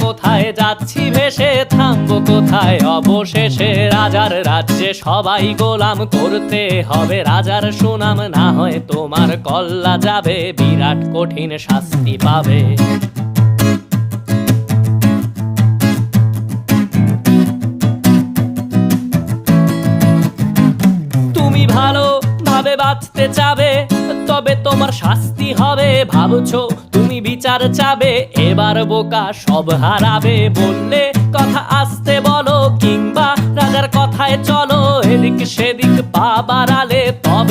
কোথায় যাচ্ছি ভেসে থামবো কোথায়? অবশেষে রাজার রাজ্যে সবাই গোলাম করতে হবে। রাজার সুনাম না হয় তোমার, কল্লা যাবে, বিরাট কঠিন শাস্তি পাবে। তুমি ভালো ভাবে বাঁচতে চাবে, তবে তোমার শাস্তি হবে। ভাবছ বিচার চাবে, এবার বোকা সব হারাবে। বললে কথা আসতে বলো, কিংবা রাজার কথায় চলো, এদিক সেদিক পা বাড়ালে তবে